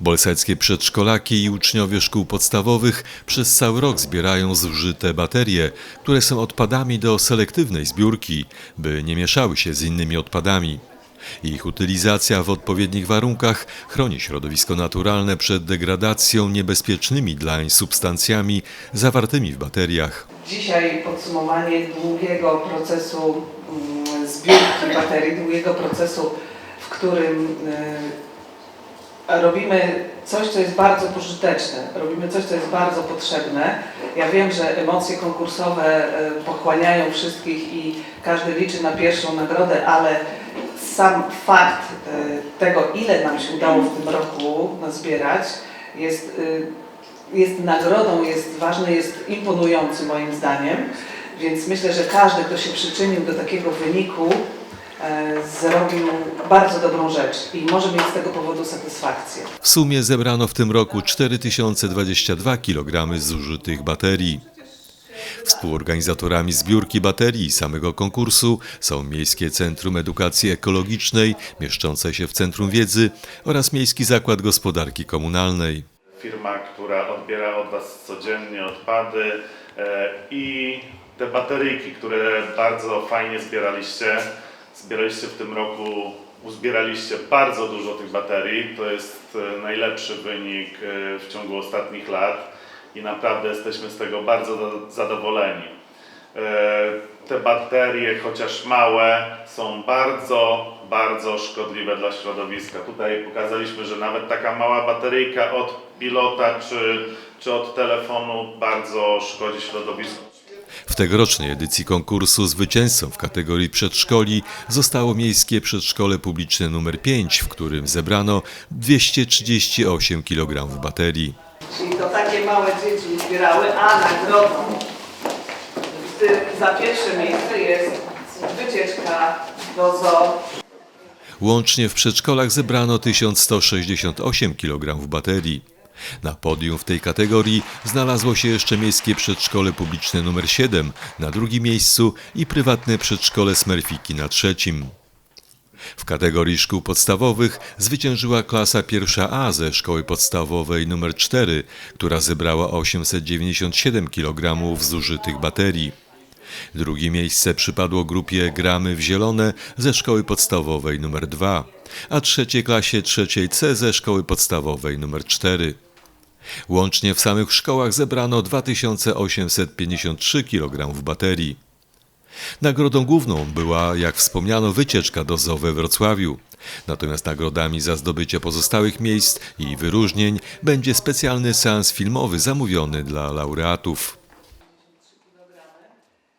Bolseckie przedszkolaki i uczniowie szkół podstawowych przez cały rok zbierają zużyte baterie, które są odpadami do selektywnej zbiórki, by nie mieszały się z innymi odpadami. Ich utylizacja w odpowiednich warunkach chroni środowisko naturalne przed degradacją niebezpiecznymi dlań substancjami zawartymi w bateriach. Dzisiaj podsumowanie długiego procesu mm, zbiórki baterii, długiego procesu, w którym y, robimy coś, co jest bardzo pożyteczne, robimy coś, co jest bardzo potrzebne. Ja wiem, że emocje konkursowe y, pochłaniają wszystkich i każdy liczy na pierwszą nagrodę, ale sam fakt y, tego, ile nam się udało w tym roku nazbierać, jest y, jest nagrodą, jest ważny, jest imponujący moim zdaniem. Więc myślę, że każdy, kto się przyczynił do takiego wyniku, e, zrobił bardzo dobrą rzecz i może mieć z tego powodu satysfakcję. W sumie zebrano w tym roku 4022 kg zużytych baterii. Współorganizatorami zbiórki baterii i samego konkursu są Miejskie Centrum Edukacji Ekologicznej, mieszczące się w Centrum Wiedzy oraz Miejski Zakład Gospodarki Komunalnej. firma, która odbiera od Was codziennie odpady e, i te bateryjki, które bardzo fajnie zbieraliście. Zbieraliście w tym roku, uzbieraliście bardzo dużo tych baterii. To jest e, najlepszy wynik e, w ciągu ostatnich lat i naprawdę jesteśmy z tego bardzo do- zadowoleni. E, Te baterie, chociaż małe, są bardzo, bardzo szkodliwe dla środowiska. Tutaj pokazaliśmy, że nawet taka mała bateryjka od pilota czy, czy od telefonu bardzo szkodzi środowisku. W tegorocznej edycji konkursu zwycięzcą w kategorii przedszkoli zostało Miejskie Przedszkole Publiczne nr 5, w którym zebrano 238 kg baterii. Czyli to takie małe dzieci zbierały, a nagrodą za pierwsze miejsce jest wycieczka do zoo. Łącznie w przedszkolach zebrano 1168 kg baterii. Na podium w tej kategorii znalazło się jeszcze Miejskie Przedszkole Publiczne nr 7 na drugim miejscu i prywatne przedszkole Smerfiki na trzecim. W kategorii szkół podstawowych zwyciężyła klasa pierwsza A ze szkoły podstawowej nr 4, która zebrała 897 kg zużytych baterii. Drugie miejsce przypadło grupie Gramy w Zielone ze szkoły podstawowej nr 2, a trzeciej klasie trzeciej C ze szkoły podstawowej nr 4. Łącznie w samych szkołach zebrano 2853 kg baterii. Nagrodą główną była, jak wspomniano, wycieczka do zoo we Wrocławiu. Natomiast nagrodami za zdobycie pozostałych miejsc i wyróżnień będzie specjalny seans filmowy zamówiony dla laureatów.